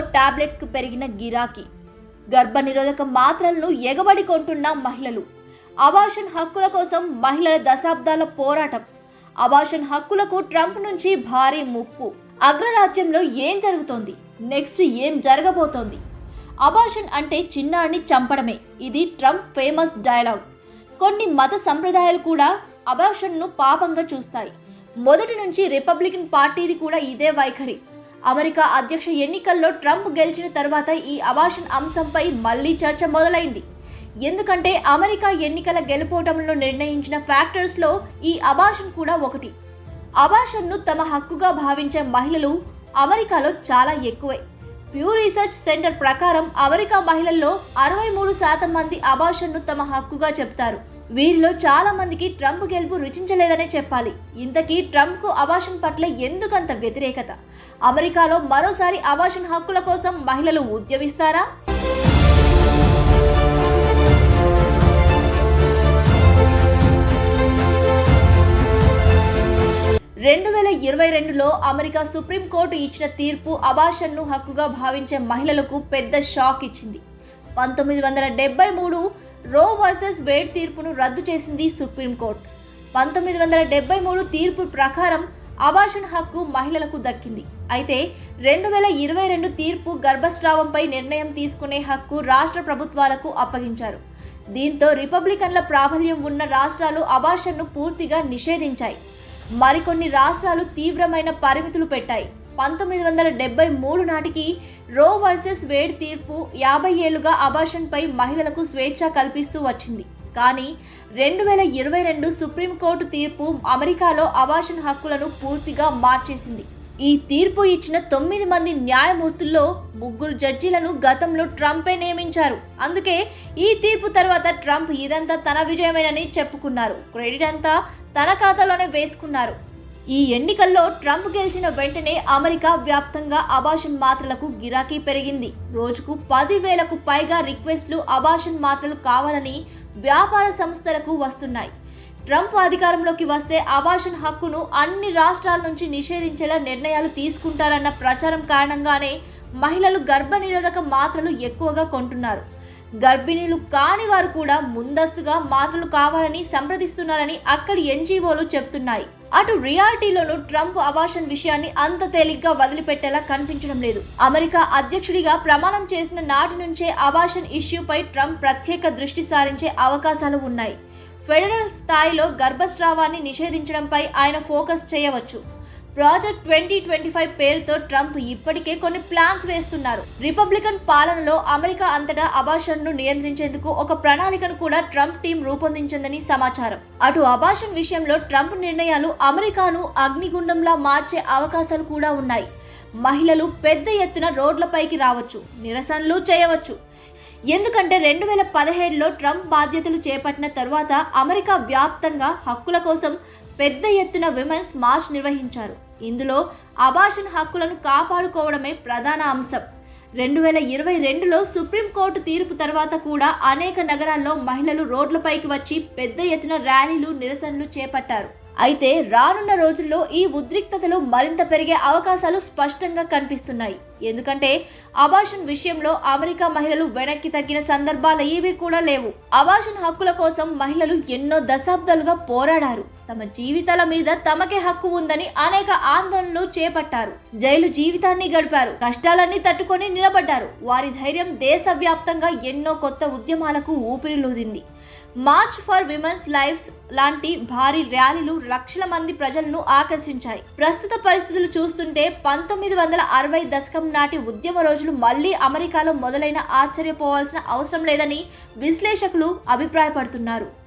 టాబ్లెట్స్కు పెరిగిన గిరాకీ. గర్భనిరోధక మాత్రలను ఎగబడి కొంటున్న మహిళలు. అబాషన్ హక్కుల కోసం మహిళల దశాబ్దాల పోరాటం. అబాషన్ హక్కులకు ట్రంప్ నుంచి భారీ ముప్పు. అగ్రరాజ్యంలో ఏం జరుగుతోంది? నెక్స్ట్ ఏం జరగబోతోంది? అబాషన్ అంటే చిన్నాడిని చంపడమే. ఇది ట్రంప్ ఫేమస్ డైలాగ్. కొన్ని మత సంప్రదాయాలు కూడా అబార్షన్ను పాపంగా చూస్తాయి. మొదటి నుంచి రిపబ్లికన్ పార్టీది కూడా ఇదే వైఖరి. అమెరికా అధ్యక్ష ఎన్నికల్లో ట్రంప్ గెలిచిన తర్వాత ఈ అబాషన్ అంశంపై మళ్ళీ చర్చ మొదలైంది. ఎందుకంటే అమెరికా ఎన్నికల గెలుపోటములను నిర్ణయించిన ఫ్యాక్టర్స్లో ఈ అబాషన్ కూడా ఒకటి. అబాషన్ను తమ హక్కుగా భావించే మహిళలు అమెరికాలో చాలా ఎక్కువే. ప్యూ రీసెర్చ్ సెంటర్ ప్రకారం అమెరికా మహిళల్లో అరవై మూడు శాతం మంది అబాషన్ను తమ హక్కుగా చెప్తారు వీరిలో చాలా మందికి ట్రంప్ గెలుపు రుచించలేదనే చెప్పాలి. ఇంతకీ ట్రంప్కు అబాషన్ పట్ల ఎందుకంత వ్యతిరేకత? అమెరికాలో మరోసారి అబాషన్ హక్కుల కోసం మహిళలు ఉద్యమిస్తారా? రెండు వేల ఇరవై రెండులో అమెరికా సుప్రీంకోర్టు ఇచ్చిన తీర్పు అబాషన్ను హక్కుగా భావించే మహిళలకు పెద్ద షాక్ ఇచ్చింది. పంతొమ్మిది వందల డెబ్బై మూడు రో వర్సెస్ వేడ్ తీర్పును రద్దు చేసింది సుప్రీంకోర్టు పంతొమ్మిది వందల డెబ్బై మూడు తీర్పు ప్రకారం అబాషన్ హక్కు మహిళలకు దక్కింది. అయితే రెండు వేల ఇరవై రెండు తీర్పు గర్భస్రావంపై నిర్ణయం తీసుకునే హక్కు రాష్ట్ర ప్రభుత్వాలకు అప్పగించారు. దీంతో రిపబ్లికన్ల ప్రాబల్యం ఉన్న రాష్ట్రాలు అబాషన్ను పూర్తిగా నిషేధించాయి. మరికొన్ని రాష్ట్రాలు తీవ్రమైన పరిమితులు పెట్టాయి. పంతొమ్మిది వందల డెబ్బై మూడు నాటికి రో వర్సెస్ వేడ్ తీర్పు యాభై ఏళ్ళుగా అబాషన్పై మహిళలకు స్వేచ్ఛ కల్పిస్తూ వచ్చింది. కానీ రెండు వేల ఇరవై రెండు సుప్రీంకోర్టు తీర్పు అమెరికాలో అబాషన్ హక్కులను పూర్తిగా మార్చేసింది. ఈ తీర్పు ఇచ్చిన తొమ్మిది మంది న్యాయమూర్తుల్లో ముగ్గురు జడ్జీలను గతంలో ట్రంపే నియమించారు. అందుకే ఈ తీర్పు తర్వాత ట్రంప్ ఇదంతా తన విజయమేనని చెప్పుకున్నారు. క్రెడిట్ అంతా తన ఖాతాలోనే వేసుకున్నారు. ఈ ఎన్నికల్లో ట్రంప్ గెలిచిన వెంటనే అమెరికా వ్యాప్తంగా అబాషన్ మాత్రలకు గిరాకీ పెరిగింది. రోజుకు పదివేలకు పైగా రిక్వెస్ట్లు అబాషన్ మాత్రలు కావాలని వ్యాపార సంస్థలకు వస్తున్నాయి. ట్రంప్ అధికారంలోకి వస్తే అబాషన్ హక్కును అన్ని రాష్ట్రాల నుంచి నిషేధించేలా నిర్ణయాలు తీసుకుంటారన్న ప్రచారం కారణంగానే మహిళలు గర్భనిరోధక మాత్రలు ఎక్కువగా కొంటున్నారు. గర్భిణీలు కాని వారు కూడా ముందస్తుగా మాత్రలు కావాలని సంప్రదిస్తున్నారని అక్కడి ఎన్జీఓలు చెప్తున్నాయి. అటు రియాలిటీలోనూ ట్రంప్ అవాషన్ విషయాన్ని అంత తేలిగ్గా వదిలిపెట్టేలా కనిపించడం లేదు. అమెరికా అధ్యక్షుడిగా ప్రమాణం చేసిన నాటి నుంచే అవాషన్ ఇష్యూపై ట్రంప్ ప్రత్యేక దృష్టి సారించే అవకాశాలు ఉన్నాయి. ఫెడరల్ స్థాయిలో గర్భస్రావాన్ని నిషేధించడంపై ఆయన ఫోకస్ చేయవచ్చు. ప్రాజెక్ట్ ట్వంటీ ట్వంటీ ఫైవ్ పేరుతో ట్రంప్ ఇప్పటికే కొన్ని ప్లాన్స్ వేస్తున్నారు. రిపబ్లికన్ పాలనలో అమెరికా అంతటా అబాషన్ను నియంత్రించేందుకు ఒక ప్రణాళికను కూడా ట్రంప్ టీం రూపొందించిందని సమాచారం. అటు అబాషన్ విషయంలో ట్రంప్ నిర్ణయాలు అమెరికాను అగ్నిగుండంలా మార్చే అవకాశాలు కూడా ఉన్నాయి. మహిళలు పెద్ద ఎత్తున రోడ్లపైకి రావచ్చు నిరసనలు చేయవచ్చు. ఎందుకంటే రెండు వేల పదిహేడులో ట్రంప్ బాధ్యతలు చేపట్టిన తరువాత అమెరికా వ్యాప్తంగా హక్కుల కోసం పెద్ద ఎత్తున విమెన్స్ మార్చ్ నిర్వహించారు. ఇందులో అభాషన్ హక్కులను కాపాడుకోవడమే ప్రధాన అంశం. రెండు వేల ఇరవై రెండులో సుప్రీంకోర్టు తీర్పు తర్వాత కూడా అనేక నగరాల్లో మహిళలు రోడ్లపైకి వచ్చి పెద్ద ఎత్తున ర్యాలీలు నిరసనలు చేపట్టారు. అయితే రానున్న రోజుల్లో ఈ ఉద్రిక్తతలు మరింత పెరిగే అవకాశాలు స్పష్టంగా కనిపిస్తున్నాయి. ఎందుకంటే అబాషన్ విషయంలో అమెరికా మహిళలు వెనక్కి తగ్గిన సందర్భాలు ఏవి కూడా లేవు. అబాషన్ హక్కుల కోసం మహిళలు ఎన్నో దశాబ్దాలుగా పోరాడారు. తమ జీవితాల మీద తమకే హక్కు ఉందని అనేక ఆందోళనలు చేపట్టారు. జైలు జీవితాన్ని గడిపారు. కష్టాలన్నీ తట్టుకొని నిలబడ్డారు. వారి ధైర్యం దేశవ్యాప్తంగా ఎన్నో కొత్త ఉద్యమాలకు ఊపిరిలూదింది. మార్చ్ ఫర్ విమెన్స్ లైఫ్స్ లాంటి భారీ ర్యాలీలు లక్షల మంది ప్రజలను ఆకర్షించాయి. ప్రస్తుత పరిస్థితులు చూస్తుంటే పంతొమ్మిది వందల అరవై దశకం నాటి ఉద్యమ రోజులు మళ్ళీ అమెరికాలో మొదలైన ఆశ్చర్యపోవాల్సిన అవసరం లేదని విశ్లేషకులు అభిప్రాయపడుతున్నారు.